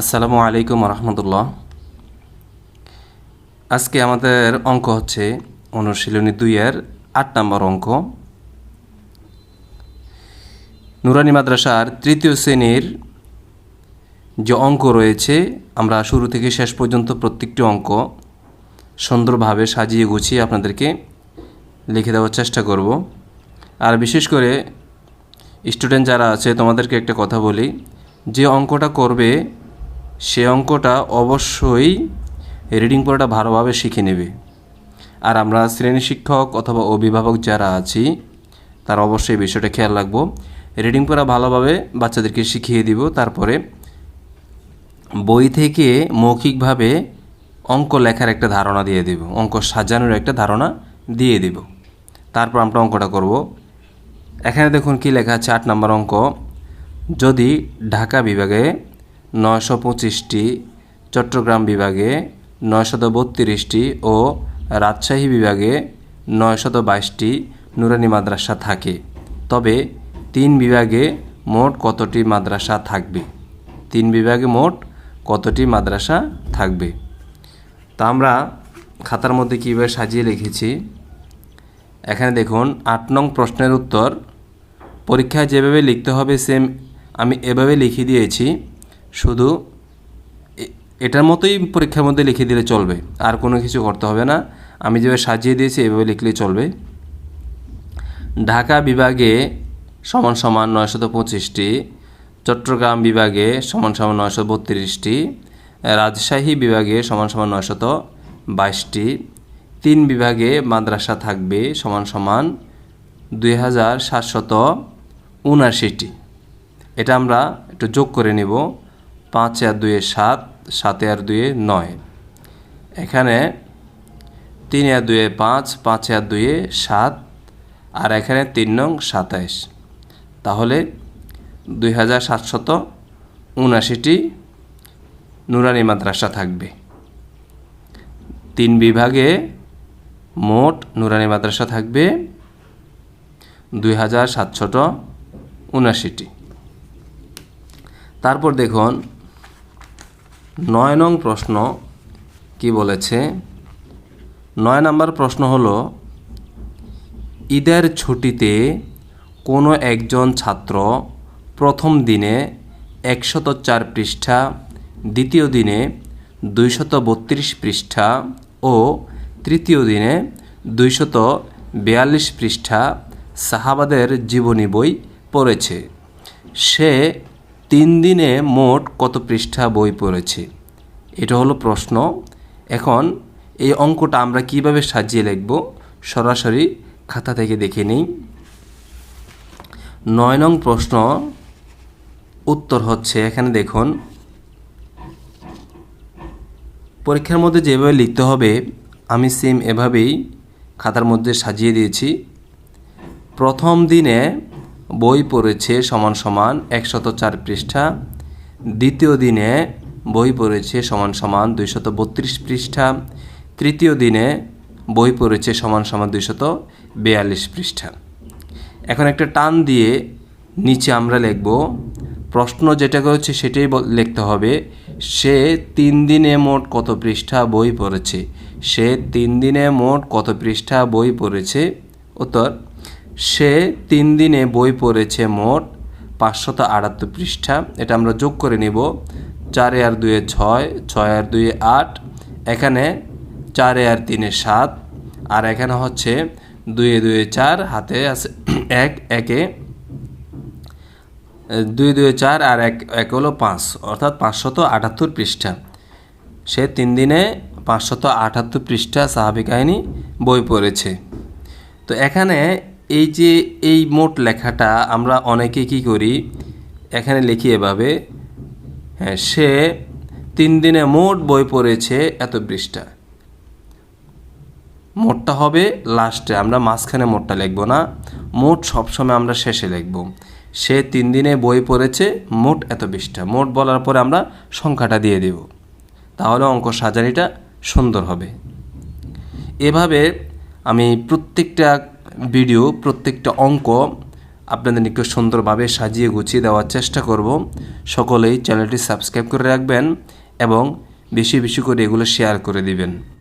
আসসালামু আলাইকুম রহমতুল্লাহ আজকে আমাদের অঙ্ক হচ্ছে অনুশীলনী দুইয়ের আট নম্বর অঙ্ক। নুরানি মাদ্রাসার তৃতীয় শ্রেণির যে অঙ্ক রয়েছে, আমরা শুরু থেকে শেষ পর্যন্ত প্রত্যেকটি অঙ্ক সুন্দরভাবে সাজিয়ে গুছিয়ে আপনাদেরকে লিখে দেওয়ার চেষ্টা করব। আর বিশেষ করে স্টুডেন্ট যারা আছে, তোমাদেরকে একটা কথা বলি, যে অঙ্কটা করবে সে অঙ্কটা অবশ্যই রিডিং পড়াটা ভালোভাবে শিখে নেবে। আর আমরা শ্রেণি শিক্ষক অথবা অভিভাবক যারা আছি, তারা অবশ্যই বিষয়টা খেয়াল রাখব। রিডিং পড়া ভালোভাবে বাচ্চাদেরকে শিখিয়ে দিব, তারপরে বই থেকে মৌখিকভাবে অঙ্ক লেখার একটা ধারণা দিয়ে দেব, অঙ্ক সাজানোর একটা ধারণা দিয়ে দেব। তারপর আমরা অঙ্কটা করব। এখানে দেখুন কি লেখা আছে, আট নম্বর অঙ্ক। যদি ঢাকা বিভাগে নয়শো পঁচিশটি চট্টগ্রাম বিভাগে নয়শত বত্রিশটি ও রাজশাহী বিভাগে নয়শত বাইশটি নুরানি মাদ্রাসা থাকে। তবে তিন বিভাগে মোট কতটি মাদ্রাসা থাকবে? তিন বিভাগে মোট কতটি মাদ্রাসা থাকবে? তা আমরা খাতার মধ্যে কীভাবে সাজিয়ে লিখেছি? এখানে দেখুন, আট নং প্রশ্নের উত্তর। পরীক্ষায় যেভাবে লিখতে হবে, সেম আমি এভাবে লিখে দিয়েছি। শুধু এটার মতোই পরীক্ষার মধ্যে লিখে দিলে চলবে। আর কোনো কিছু করতে হবে না। আমি যেভাবে সাজিয়ে দিয়েছি, এভাবে লিখলেই চলবে। ঢাকা বিভাগে সমান সমান নয়শত পঁচিশটি, চট্টগ্রাম বিভাগে সমান সমান নয়শো বত্রিশটি, রাজশাহী বিভাগে সমান সমান নয়শত বাইশটি, তিন বিভাগে মাদ্রাসা থাকবে সমান সমান দুই হাজার সাতশত উনআশিটি। এটা আমরা একটু যোগ করে নিব। পাঁচ আর দুয়ে সাত, সাতে আর দুয়ে নয়। এখানে তিন আর দুয়ে পাঁচ পাঁচ আর দুয়ে সাত, আর এখানে তিন নং সাতাইশ। তাহলে দুই হাজার সাতশত উনআশিটি নুরানি মাদ্রাসা থাকবে। তিন বিভাগে মোট নুরানি মাদ্রাসা থাকবে দুই হাজার সাতশত উনআশিটি। তারপর দেখুন নয় নং প্রশ্ন কি বলেছে? নয় নম্বর প্রশ্ন হল, ঈদের ছুটিতে কোনো একজন ছাত্র প্রথম দিনে একশত চার পৃষ্ঠা, দ্বিতীয় দিনে দুইশত বত্রিশ পৃষ্ঠা ও তৃতীয় দিনে দুইশত বিয়াল্লিশ পৃষ্ঠা সাহাবাদের জীবনী বই পড়েছে। সে তিন দিনে মোট কত পৃষ্ঠা বই পড়েছে? এটা হলো প্রশ্ন। এখন এই অঙ্কটা আমরা কীভাবে সাজিয়ে লিখব সরাসরি খাতা থেকে দেখে নিই। নয় নং প্রশ্ন, উত্তর হচ্ছে, এখানে দেখুন। পরীক্ষার মধ্যে যেভাবে লিখতে হবে, আমি সেম এভাবেই খাতার মধ্যে সাজিয়ে দিয়েছি। প্রথম দিনে বই পড়েছে সমান সমান একশত চার পৃষ্ঠা। দ্বিতীয় দিনে বই পড়েছে সমান সমান দুইশত বত্রিশ পৃষ্ঠা। তৃতীয় দিনে বই পড়েছে সমান সমান দুইশত বিয়াল্লিশ পৃষ্ঠা। এখন একটা টান দিয়ে নিচে আমরা লিখব, প্রশ্ন যেটা হচ্ছে সেটাই লিখতে হবে, সে তিন দিনে মোট কত পৃষ্ঠা বই পড়েছে? সে তিন দিনে মোট কত পৃষ্ঠা বই পড়েছে? উত্তর সে তিন দিনে বই পড়েছে মোট পাঁচশত আটাত্তর পৃষ্ঠা। এটা আমরা যোগ করে নিব। চারে আর দুয়ে ছয় ছয় আর দুয়ে আট, এখানে চারে আর তিনে সাত, আর এখানে হচ্ছে দুয়ে দুয়ে চার, হাতে আছে এক, একে দুই দুই চার আর এক এক হলো পাঁচ, অর্থাৎ পাঁচশত আটাত্তর পৃষ্ঠা। সে তিন দিনে পাঁচশত আটাত্তর পৃষ্ঠা সাহাবি কাহিনী বই পড়েছে। তো এখানে এই যে এই মোট লেখাটা আমরা অনেকে কি করি? এখানে লিখি এভাবে হ্যাঁ সে তিন দিনে মোট বই পড়েছে এত পৃষ্ঠা। মোটটা হবে লাস্টে, আমরা মাঝখানে মোটটা লিখব না। মোট সবসময় আমরা শেষে লিখব। সে তিন দিনে বই পড়েছে, মোট এত পৃষ্ঠা। মোট বলার পরে আমরা সংখ্যাটা দিয়ে দেব। তাহলে অঙ্ক সাজানিটা সুন্দর হবে। এভাবে আমি প্রত্যেকটা ভিডিও প্রত্যেকটা অঙ্ক আপনাদের নিকট সুন্দরভাবে সাজিয়ে গুছিয়ে দেওয়ার চেষ্টা করব। সকলেই চ্যানেলটি সাবস্ক্রাইব করে রাখবেন এবং বেশি বেশি করে এগুলো শেয়ার করে দিবেন।